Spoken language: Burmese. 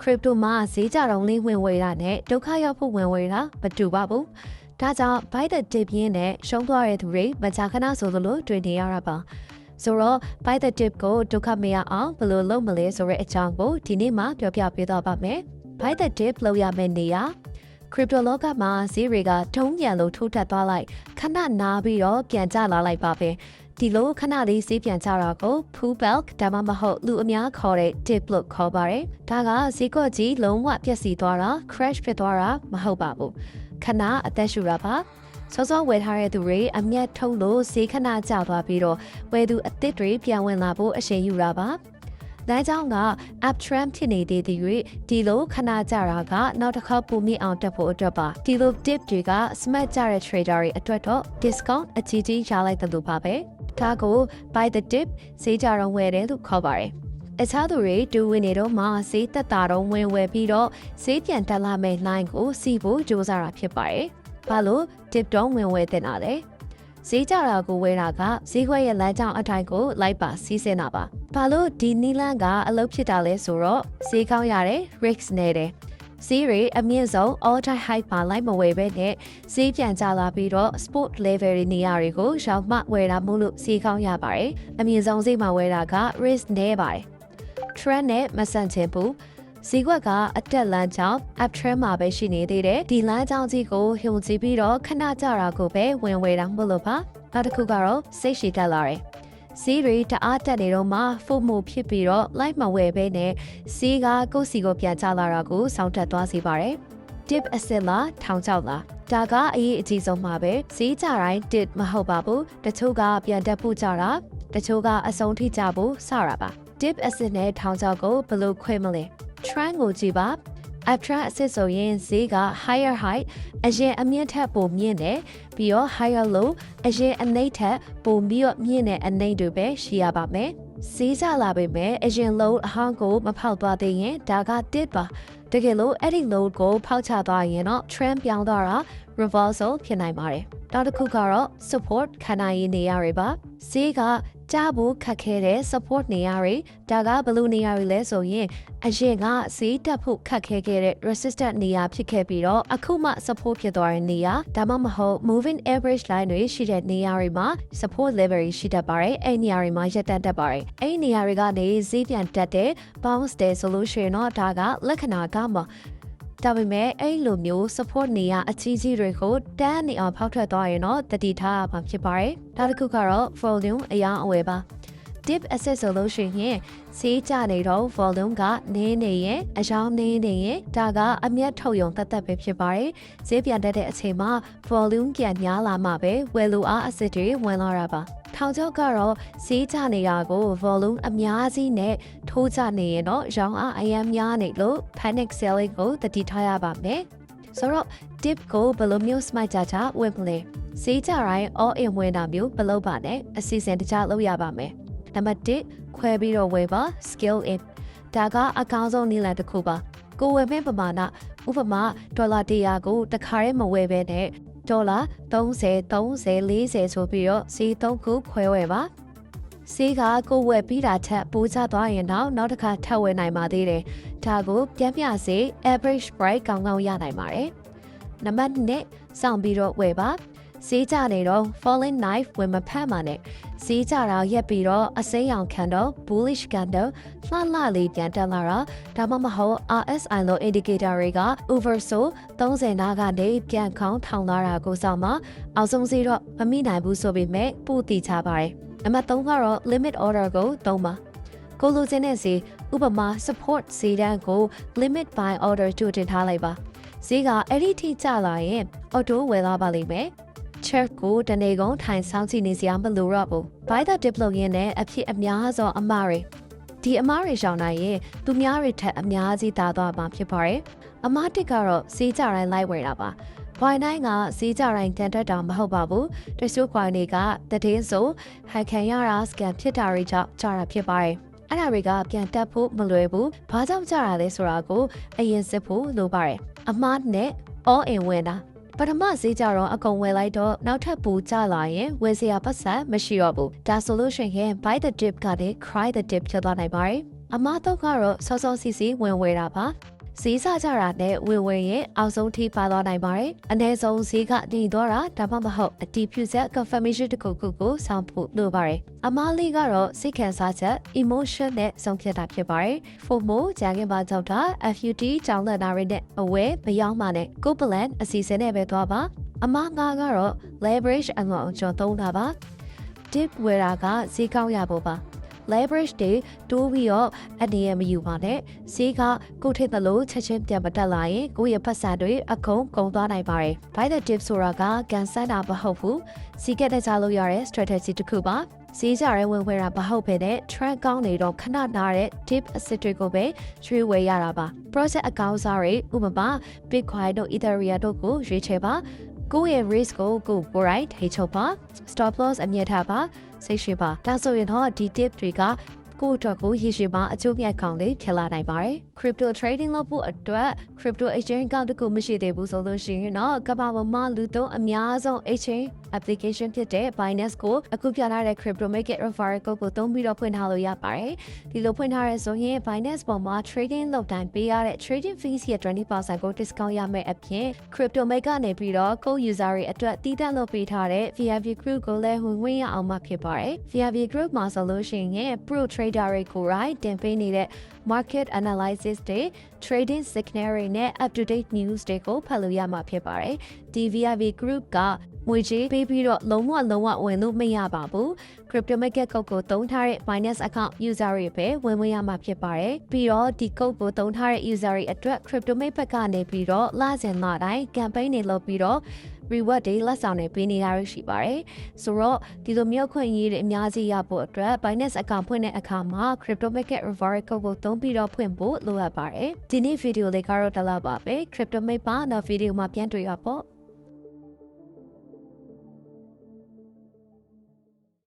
crypto မှာဈေးကြတော့လေးဝင်ဝေးတာနဲ့ဒုက္ခရောက်ဖို့ဝင်ဝေးတာမတူပါဘူးဒါကြောင့် buy the dip ရင်းနဲ့ရှုံးသွားတဲ့သူတွေမကြာခဏဆိုသလိုတွေ့နေရတာပါဆိုတော့ buy the dip ကိုဒုက္ခမရအောင်ဘယ်လိုလုပ်မလဲဆိုတဲ့အကြောင်းကိုဒီနေ့မှပြောပြပေးသွားပါမယ် buy the dip လုပ်ရမယ့်နေရာ crypto လောကမှာဈေးတွေကထုံးပြန်လို့ထိုးထက်သွားလိုက်ခဏနားပြီးတော့ပြန်ကျလာလိုက်ပါပဲ ဒီလိုခဏလေးဈေးပြန်ကျတာကို pull back ဒါမှမဟုတ်လူအများခေါ်တဲ့ dip လို့ခေါ်ပါတယ်ဒါကဈေးကွက်ကြီးလုံးဝပျက်စီးသွားတာ crash ဖြစ်သွားတာမဟုတ်ပါဘူးခဏအသက်ရှူတာပါစောစောဝယ်ထားတဲ့သူတွေအမျက်ထုတ်လို့ဈေးခဏကျသွားပြီးတော့ဝယ်သူအသစ်တွေပြန်ဝင်လာဖို့အရှိန်ယူတာပါ။ဒါကြောင့်က up trend ဖြစ်နေသေးတဲ့၍ဒီလိုခဏကြတာကနောက်တစ်ခါပုံမြင့်အောင်တက်ဖို့အတွက်ပါ။ဒီလို dip တွေက smart ကြတဲ့ trader တွေအတွက်တော့ discount အကြီးကြီးရလိုက်တယ်လို့ပါပဲ။ ဒါကို buy the dip ဈေးကြတော့ဝယ်တယ်လို့ခေါ်ပါတယ်။အခြားသူတွေတူဝင်နေတော့မှဈေးသက်တာတော့ဝင်ဝယ်ပြီးတော့ဈေးပြန်တက်လာမယ့် line ကိုစီဖို့ကြိုးစားတာဖြစ်ပါတယ်။ဘာလို့ dip တော့ဝင်ဝယ်တင်တာလဲ။ဈေးကြတာကိုဝယ်တာကဈေးခွက်ရဲ့လမ်းကြောင်းအထိုင်ကိုလိုက်ပါစီးဆင်းတာပါ။ဘာလို့ဒီနီလန်ကအလုပ်ဖြစ်တာလဲဆိုတော့ဈေးကောင်းရတယ် risk နဲ့တယ်။ ဈေးတွေအမြင့်ဆုံး all time high ပါလိုက်မဝယ်ပဲနဲ့ဈေးပြန်ကျလာပြီးတော့ sport level တွေနေရာတွေကိုရောက်မှဝယ်တာမို့လို့ဈေးကောင်းရပါတယ်။အမြင့်ဆုံးဈေးမှာဝယ်တာက risk နဲ့ပါတယ်။ trend နဲ့မဆန့်ချင်ဘူး။ဈေးကွက်ကအတက်လမ်းကြောင်း up trend မှာပဲရှိနေသေးတယ်ဒီလမ်းကြောင်းကြီးကိုဟိုကြည့်ပြီးတော့ခဏကြတာကိုပဲဝင်ဝယ်တာမဟုတ်လို့ပါနောက်တစ်ခုကတော့စိတ်ရှိတက်လာတယ် ဈေးတွေတအားတက်နေတော့မှဖို့မို့ဖြစ်ပြီးတော့ live မဝယ်ဘဲနဲ့ဈေးကကိုယ့်စီကိုပြန်ချလာတာကိုစောင့်တက်သွားစေပါတယ် dip asset လားထောင်ချောက်လားဒါကအရေးအကြီးဆုံးမှာပဲဈေးကြတိုင်း dip မဟုတ်ပါဘူးတချို့ကပြန်တက်ဖို့ကြတာတချို့ကအဆုံးထိကြဖို့စတာပါ dip asset နဲ့ထောင်ချောက်ကိုဘယ်လိုခွဲမလဲ trend ကိုကြည့်ပါ After အစစ်ဆိုရင်ဈေးက higher height အရင်အမြင့်ထက်ပိုမြင့်တယ်ပြီးတော့ higher low အရင်အနှိမ့်ထက်ပိုပြီးတော့မြင့်တဲ့အနှိမ့်တွေပဲရှိရပါမယ်ဈေးကြလာပေမဲ့အရင် low အဟောင်းကိုမဖောက်သွားသေးရင်ဒါကတစ်ပါတကယ်လို့အဲ့ဒီ low ကိုဖောက်ချသွားရင်တော့ trend ပြောင်းသွားတာ reversal ဖြစ်နိုင်ပါတယ်နောက်တစ်ခုကတော့ support ခန္ဓာရည်နေရာတွေပါဈေးကကြားဖို့ခက်ခဲတဲ့ support နေရာတွေဒါကဘယ်လိုနေရာတွေလဲဆိုရင်အရင်ကဈေးတက်ဖို့ခက်ခဲခဲ့တဲ့ resistant နေရာဖြစ်ခဲ့ပြီးတော့အခုမှ support ဖြစ်သွားတဲ့နေရာဒါမှမဟုတ် moving average line တွေရှိတဲ့နေရာတွေမှာ support level တွေရှိတတ်ပါတယ်အဲ့နေရာတွေမှာရပ်တန့်တတ်ပါတယ်အဲ့နေရာတွေကနေဈေးပြန်တက်တဲ့ bounce တဲ့ဆိုလို့ရှိရင်တော့ဒါကလက္ခဏာကမှ ဒါပေမဲ့အဲ့လိုမျိုး support နေရအကြီးကြီးတွေကိုတန်းနေအောင်ဖောက်ထွက်သွားရင်တော့တတိထားမှာဖြစ်ပါတယ်။နောက်တစ်ခုကတော့ volume အရာအဝယ်ပါ။ dip asset ဆိုလို့ရှိရင်ဈေးကျနေတော့ volume ကနင်းနေရင်အယောင်နေနေရင်ဒါကအမျက်ထုတ်ယုံတတ်တတ်ပဲဖြစ်ပါတယ်။ဈေးပြန်တက်တဲ့အချိန်မှာ volume ပြန်များလာမှပဲဝယ်လိုအား asset တွေဝင်လာတာပါ။ ထောင်ကျောက်ကတော့ဈေးကျနေတာကို volume အများကြီးနဲ့ထိုးကျနေရင်တော့ရောင်းအားအများများနေလို့ panic selling ကိုတတိထားရပါမယ်။ဆိုတော့ dip ကိုဘယ်လိုမျိုး smart ကြကြဝယ်မလဲ။ဈေးကျတိုင်း all in ဝင်တာမျိုးဘယ်လိုပါနဲ့အစီအစဉ်တခြားလုပ်ရပါမယ်။နံပါတ်1ခွဲပြီးတော့ဝယ်ပါ skill in ဒါကအကောင်းဆုံးနည်းလမ်းတစ်ခုပါ။ကိုဝယ်မဲ့ပမာဏဥပမာဒေါ်လာ100ကိုတစ်ခါတည်းမဝယ်ဘဲနဲ့ ဒေါ်လာ30 30 40ဆိုပြီးတော့စီ3ခုခွဲဝယ်ပါစီကကိုဝယ်ပြီးတာထက်ပိုးချသွားရင်တော့နောက်တစ်ခါထပ်ဝယ်နိုင်ပါသေးတယ်ဒါကိုပြန်ပြစေ average price ကောင်းကောင်းရနိုင်ပါတယ်နံပါတ်1စောင့်ပြီးတော့ဝယ်ပါ ဈေးကြနေတော့ falling knife ဝင်မဖတ်မှနဲ့ဈေးကြတာရက်ပြီးတော့အစိမ်းရောင်ခံတော့ bullish candle လှလှလေးပြန်တက်လာတာဒါမှမဟုတ် RSI လို့ indicator တွေက oversold 30နာကနေပြန်ခေါင်းထောင်လာတာကိုစောင့်မှာအောက်ဆုံးဈေးတော့မမိနိုင်ဘူးဆိုပေမဲ့ပို့တည်ချပါတယ်နံပါတ်3ကတော့ limit order ကိုသုံးပါကိုလိုချင်တဲ့ဈေးဥပမာ support ဈေးတန်းကို limit buy order ကြိုတင်ထားလိုက်ပါဈေးကအဲ့ဒီထိကျလာရင် auto ဝယ်လာပါလိမ့်မယ် check ကိုတနေကုန်ထိုင်ဆောင်ကြည့်နေစရာမလိုတော့ဘူး buy the dip လုပ်ရင်းနဲ့အဖြစ်အများဆုံးအမှားတွေဒီအမားတွေရှောင်နိုင်ရင်သူများတွေထက်အများကြီးသာသွားမှာဖြစ်ပါတယ်အမားတစ်ကတော့စီးကြတိုင်းလိုက်ဝယ်တာပါဘွိုင်နိုင်ကစီးကြတိုင်းတန်တက်တာမဟုတ်ပါဘူးတချို့ခွိုင်တွေကတည်င်းဆိုဟန်ခံရတာစကန်ဖြစ်တာတွေကြောင့်ကြာတာဖြစ်ပါတယ်အဲ့ဒါတွေကပြန်တက်ဖို့မလွယ်ဘူး။ဘာကြောင့်ကြတာလဲဆိုတာကိုအရင်စစ်ဖို့လိုပါတယ်။အမားနဲ့ all in ဝင်တာ ပထမဈေးကြတော့အကုန်ဝယ်လိုက်တော့နောက်ထပ်ပူကျလာရင်ဝယ်စရာပတ်စံမရှိတော့ဘူးဒါဆိုလို့ရှိရင် buy the dip ကနေ cry the dip ဖြစ်သွားနိုင်ပါတယ်အမားတော့ကတော့စောစောစီစီဝင်ဝယ်တာပါ ဈေးစကြတာနဲ့ဝင်ဝယ်ရင်အောက်ဆုံးထိပါသွားနိုင်ပါတယ်။အနည်းဆုံးဈေးကတည်သွားတာဒါမှမဟုတ်အတီးဖြူဆက် confirmation တစ်ခုခုကိုစောင့်ဖို့လိုပါတယ်။အမားလေးကတော့စိတ်ခံစားချက် emotion နဲ့ဆုံးဖြတ်တာဖြစ်ပါတယ်။ FOMO ကြာခင်ပါကြောက်တာ FUT ကြောင်းလက်နာရတဲ့အဝဲမရောက်မှနဲ့ go plan အစီအစဉ်နဲ့ပဲသွားပါ။အမားငါကတော့ leverage အငေါအကျော်သုံးတာပါ။ dip ဝယ်တာကဈေးကောင်းရဖို့ပါ leverage တွေတိုးပြီးတော့အနေရမယူပါနဲ့ဈေးကကိုထိတ်သလိုချက်ချင်းပြန်မတက်လာရင်ကိုယ့်ရဲ့ပတ်စံတွေအကုန်ကုန်သွားနိုင်ပါတယ် buy the dip ဆိုတာကကန်ဆန်းတာမဟုတ်ဘူးစီးကက်တဲ့ကြလို့ရတဲ့ strategy တစ်ခုပါဈေးကြရဲဝင်ဝယ်တာမဟုတ်ဘဲနဲ့ trend ကောင်းနေတော့ခဏနာတဲ့ dip အစစ်တွေကိုပဲရွှေ့ဝယ်ရတာပါ project အကောင့်စားတွေဥပမာ bitcoin တို့ ethereum တို့ကိုရွေးချယ်ပါ ကိုယ့်ရဲ့ risk ကိုကိုယ်ကိုယ်တိုင်ထိချုပ်ပါ stop loss အမြတ်ထားပါစိတ်ရှိပါဒါဆိုရင်တော့ဒီ tip တွေကကိုယ့်အတွက်ကိုရည်ရှိမှအကျိုးမြတ်ကောင်းလေးဖြစ်လာနိုင်ပါတယ် crypto trading လုပ်ဖို့အတွက် crypto exchange account တစ်ခုမရှိသေးဘူးဆိုလို့ရှိရင်တော့ကမ္ဘာပေါ်မှာလူသုံးအများဆုံး exchange application ဖြစ်တဲ့ Binance ကိုအခုပြထားတဲ့ crypto market referral code ကိုသုံးပြီးတော့ဖွင့်ထားလို့ရပါတယ်ဒီလိုဖွင့်ထားရဲဆိုရင် Binance ပေါ်မှာ trading လုပ်တိုင်းပေးရတဲ့ trading fees ရဲ့20%ကို discount ရမယ့်အပြင် crypto market ကနေပြီးတော့ co user တွေအတွက်တည်တံ့လုပ်ပေးထားတဲ့ VIP group ကိုလည်းဝင်ဝင်ရအောင်မှဖြစ်ပါတယ် VIP group မှာဆိုလို့ရှိရင် pro trader တွေကို right တင်ပေးနေတဲ့ market analysis တွေ trading signal တွေနဲ့ up to date news တွေကိုဖတ်လို့ရမှာဖြစ်ပါတယ်ဒီ VIP group က ငွေကြေးပေးပြီးတော့လုံးဝလုံးဝဝင်လို့မရပါဘူး crypto market code ကိုသုံးထားတဲ့ Binance account user တွေပဲဝင်ဝင်ရမှာဖြစ်ပါတယ်ပြီးတော့ဒီ code ကိုသုံးထားတဲ့ user တွေအတွက် crypto market ဘက်ကနေပြီးတော့လစဉ်လတိုင်း campaign တွေလုပ်ပြီးတော့ reward တွေလက်ဆောင်တွေပေးနေတာရှိပါတယ်။ဆိုတော့ဒီလိုမျိုးခွင့်ရေးတွေအများကြီးရဖို့အတွက် Binance account ဖွင့်တဲ့အခါမှာ crypto market reward code ကိုသုံးပြီးတော့ဖွင့်ဖို့လိုအပ်ပါတယ်။ဒီနေ့ဗီဒီယိုလေးကတော့ဒီလောက်ပါပဲ။ crypto market ပါနောက်ဗီဒီယိုမှာပြန်တွေ့ရပါ